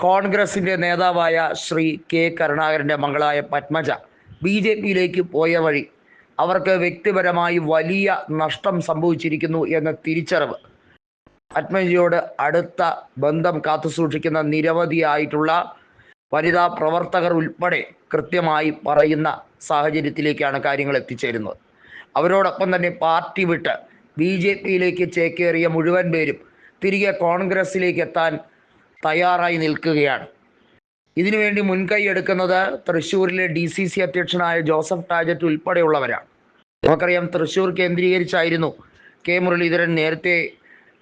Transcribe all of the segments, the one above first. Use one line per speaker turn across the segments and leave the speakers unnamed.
കോൺഗ്രസിന്റെ നേതാവായ ശ്രീ കെ കരുണാകരന്റെ മകളായ പത്മജ ബി ജെ പിയിലേക്ക് പോയ വഴി അവർക്ക് വ്യക്തിപരമായി വലിയ നഷ്ടം സംഭവിച്ചിരിക്കുന്നു എന്ന തിരിച്ചറിവ്. പത്മജിയോട് അടുത്ത ബന്ധം കാത്തുസൂക്ഷിക്കുന്ന നിരവധിയായിട്ടുള്ള വനിതാ പ്രവർത്തകർ ഉൾപ്പെടെ കൃത്യമായി പറയുന്ന സാഹചര്യത്തിലേക്കാണ് കാര്യങ്ങൾ എത്തിച്ചേരുന്നത്. അവരോടൊപ്പം തന്നെ പാർട്ടി വിട്ട് ബി ജെ പിയിലേക്ക് ചേക്കേറിയ മുഴുവൻ പേരും തിരികെ കോൺഗ്രസിലേക്ക് എത്താൻ തയ്യാറായി നിൽക്കുകയാണ്. ഇതിനുവേണ്ടി മുൻകൈ എടുക്കുന്നത് തൃശ്ശൂരിലെ ഡി സി സി അധ്യക്ഷനായ ജോസഫ് ടാജറ്റ് ഉൾപ്പെടെയുള്ളവരാണ്. നമുക്കറിയാം തൃശ്ശൂർ കേന്ദ്രീകരിച്ചായിരുന്നു കെ മുരളീധരൻ നേരത്തെ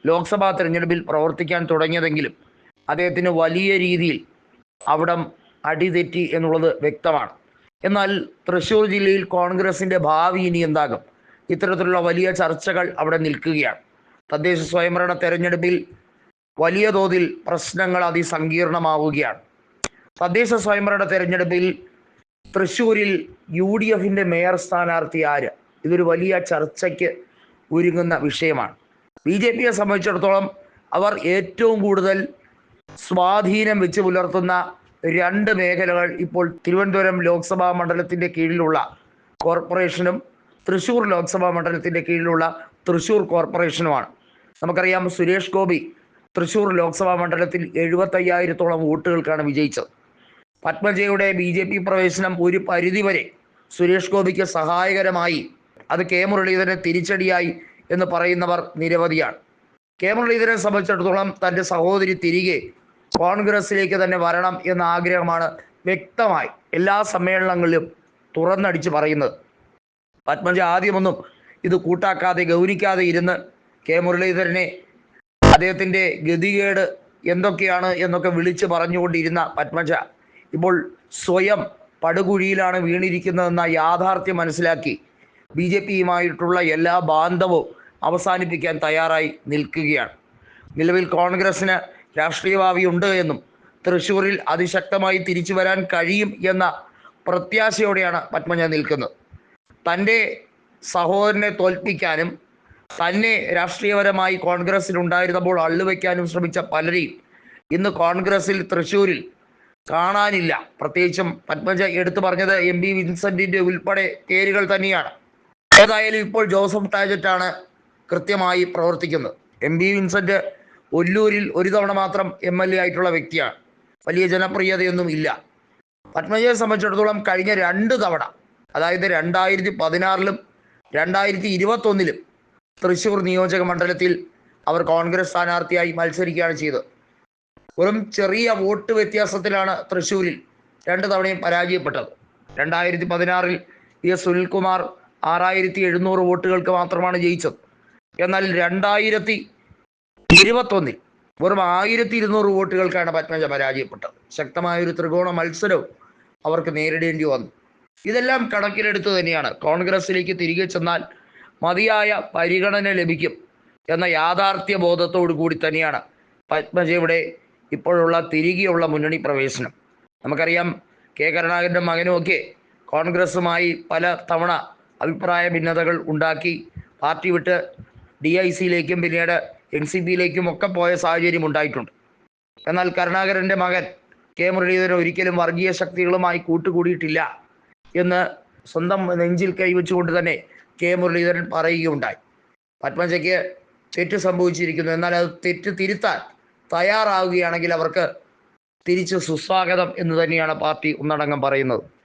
ലോക്സഭാ തെരഞ്ഞെടുപ്പിൽ പ്രവർത്തിക്കാൻ തുടങ്ങിയതെങ്കിലും അദ്ദേഹത്തിന് വലിയ രീതിയിൽ അവിടം അടിതെറ്റി എന്നുള്ളത് വ്യക്തമാണ്. എന്നാൽ തൃശ്ശൂർ ജില്ലയിൽ കോൺഗ്രസിന്റെ ഭാവി ഇനി എന്താകും? ഇത്തരത്തിലുള്ള വലിയ ചർച്ചകൾ അവിടെ നിൽക്കുകയാണ്. തദ്ദേശ സ്വയംഭരണ തെരഞ്ഞെടുപ്പിൽ വലിയ തോതിൽ പ്രശ്നങ്ങൾ അതിസങ്കീർണമാവുകയാണ്. തദ്ദേശ സ്വയംഭരണ തെരഞ്ഞെടുപ്പിൽ തൃശ്ശൂരിൽ യു ഡി എഫിന്റെ മേയർ സ്ഥാനാർത്ഥി ആര്? ഇതൊരു വലിയ ചർച്ചയ്ക്ക് ഒരുങ്ങുന്ന വിഷയമാണ്. ബി ജെ പിയെ സംബന്ധിച്ചിടത്തോളം അവർ ഏറ്റവും കൂടുതൽ സ്വാധീനം വെച്ച് പുലർത്തുന്ന രണ്ട് മേഖലകൾ ഇപ്പോൾ തിരുവനന്തപുരം ലോക്സഭാ മണ്ഡലത്തിന്റെ കീഴിലുള്ള കോർപ്പറേഷനും തൃശ്ശൂർ ലോക്സഭാ മണ്ഡലത്തിന്റെ കീഴിലുള്ള തൃശ്ശൂർ കോർപ്പറേഷനുമാണ്. നമുക്കറിയാം സുരേഷ് ഗോപി തൃശ്ശൂർ ലോക്സഭാ മണ്ഡലത്തിൽ എഴുപത്തയ്യായിരത്തോളം വോട്ടുകൾക്കാണ് വിജയിച്ചത്. പത്മജയുടെ ബി ജെ പി പ്രവേശനം ഒരു പരിധിവരെ സുരേഷ് ഗോപിക്ക് സഹായകരമായി. അത് കെ മുരളീധരന് തിരിച്ചടിയായി എന്ന് പറയുന്നവർ നിരവധിയാണ്. കെ മുരളീധരനെ സംബന്ധിച്ചിടത്തോളം തന്റെ സഹോദരി തിരികെ കോൺഗ്രസിലേക്ക് തന്നെ വരണം എന്ന ആഗ്രഹമാണ് വ്യക്തമായി എല്ലാ സമ്മേളനങ്ങളിലും തുറന്നടിച്ച് പറയുന്നത്. പത്മജ ആദ്യമൊന്നും ഇത് കൂട്ടാക്കാതെ ഗൗനിക്കാതെ ഇരുന്ന് കെ മുരളീധരനെ അദ്ദേഹത്തിന്റെ ഗതികേട് എന്തൊക്കെയാണ് എന്നൊക്കെ വിളിച്ച് പറഞ്ഞുകൊണ്ടിരുന്ന പത്മജ ഇപ്പോൾ സ്വയം പടുകുഴിയിലാണ് വീണിരിക്കുന്നതെന്ന യാഥാർത്ഥ്യം മനസ്സിലാക്കി ബി ജെ പിയുമായിട്ടുള്ള എല്ലാ ബാന്ധവും അവസാനിപ്പിക്കാൻ തയ്യാറായി നിൽക്കുകയാണ്. നിലവിൽ കോൺഗ്രസിന് രാഷ്ട്രീയ ഭാവി ഉണ്ട് എന്നും തൃശ്ശൂരിൽ അതിശക്തമായി തിരിച്ചു വരാൻ കഴിയും എന്ന പ്രത്യാശയോടെയാണ് പത്മജ നിൽക്കുന്നത്. തന്റെ സഹോദരനെ തോൽപ്പിക്കാനും തന്നെ രാഷ്ട്രീയപരമായി കോൺഗ്രസിൽ ഉണ്ടായിരുന്നപ്പോൾ അള്ളുവെക്കാനും ശ്രമിച്ച പലരെയും ഇന്ന് കോൺഗ്രസിൽ തൃശ്ശൂരിൽ കാണാനില്ല. പ്രത്യേകിച്ചും പത്മജ എടുത്തു പറഞ്ഞത് എം പി വിൻസെന്റിന്റെ ഉൾപ്പെടെ പേരുകൾ തന്നെയാണ്. ഏതായാലും ഇപ്പോൾ ജോസഫ് ടാജറ്റാണ് കൃത്യമായി പ്രവർത്തിക്കുന്നത്. എം പി വിൻസെന്റ് ഒല്ലൂരിൽ ഒരു തവണ മാത്രം എം എൽ എ ആയിട്ടുള്ള വ്യക്തിയാണ്. വലിയ ജനപ്രിയതയൊന്നും ഇല്ല. പത്മജയെ സംബന്ധിച്ചിടത്തോളം കഴിഞ്ഞ രണ്ട് തവണ അതായത് രണ്ടായിരത്തി പതിനാറിലും രണ്ടായിരത്തി ഇരുപത്തൊന്നിലും തൃശ്ശൂർ നിയോജക മണ്ഡലത്തിൽ അവർ കോൺഗ്രസ് സ്ഥാനാർത്ഥിയായി മത്സരിക്കുകയാണ് ചെയ്തത്. വെറും ചെറിയ വോട്ട് വ്യത്യാസത്തിലാണ് തൃശ്ശൂരിൽ രണ്ട് തവണയും പരാജയപ്പെട്ടത്. രണ്ടായിരത്തി പതിനാറിൽ പി എസ് സുനിൽകുമാർ ആറായിരത്തി എഴുന്നൂറ് വോട്ടുകൾക്ക് മാത്രമാണ് ജയിച്ചത്. എന്നാൽ രണ്ടായിരത്തി ഇരുപത്തൊന്നിൽ വെറും ആയിരത്തി ഇരുന്നൂറ് വോട്ടുകൾക്കാണ് പത്മജ പരാജയപ്പെട്ടത്. ശക്തമായ ഒരു ത്രികോണ മത്സരവും അവർക്ക് നേരിടേണ്ടി വന്നു. ഇതെല്ലാം കണക്കിലെടുത്ത് തന്നെയാണ്. കോൺഗ്രസിലേക്ക് തിരികെ ചെന്നാൽ മതിയായ പരിഗണന ലഭിക്കും എന്ന യാഥാർത്ഥ്യ ബോധത്തോടു കൂടി തന്നെയാണ് പത്മജയുടെ ഇപ്പോഴുള്ള തിരികെയുള്ള മുന്നണി പ്രവേശനം. നമുക്കറിയാം കെ കരുണാകരന്റെ മകനുമൊക്കെ കോൺഗ്രസുമായി പല തവണ അഭിപ്രായ ഭിന്നതകൾ ഉണ്ടാക്കി പാർട്ടി വിട്ട് ഡി ഐ സിയിലേക്കും പിന്നീട് എൻ സി പിയിലേക്കും ഒക്കെ പോയ സാഹചര്യം ഉണ്ടായിട്ടുണ്ട്. എന്നാൽ കരുണാകരന്റെ മകൻ കെ മുരളീധരൻ ഒരിക്കലും വർഗീയ ശക്തികളുമായി കൂട്ടുകൂടിയിട്ടില്ല എന്ന് സ്വന്തം നെഞ്ചിൽ കൈവച്ചുകൊണ്ട് തന്നെ കെ മുരളീധരൻ പറയുകയുണ്ടായി. പത്മജയ്ക്ക് തെറ്റ് സംഭവിച്ചിരിക്കുന്നു. എന്നാൽ അത് തെറ്റ് തിരുത്താൻ തയ്യാറാവുകയാണെങ്കിൽ അവർക്ക് തിരിച്ച് സുസ്വാഗതം എന്ന് തന്നെയാണ് പാർട്ടി ഒന്നടങ്കം പറയുന്നത്.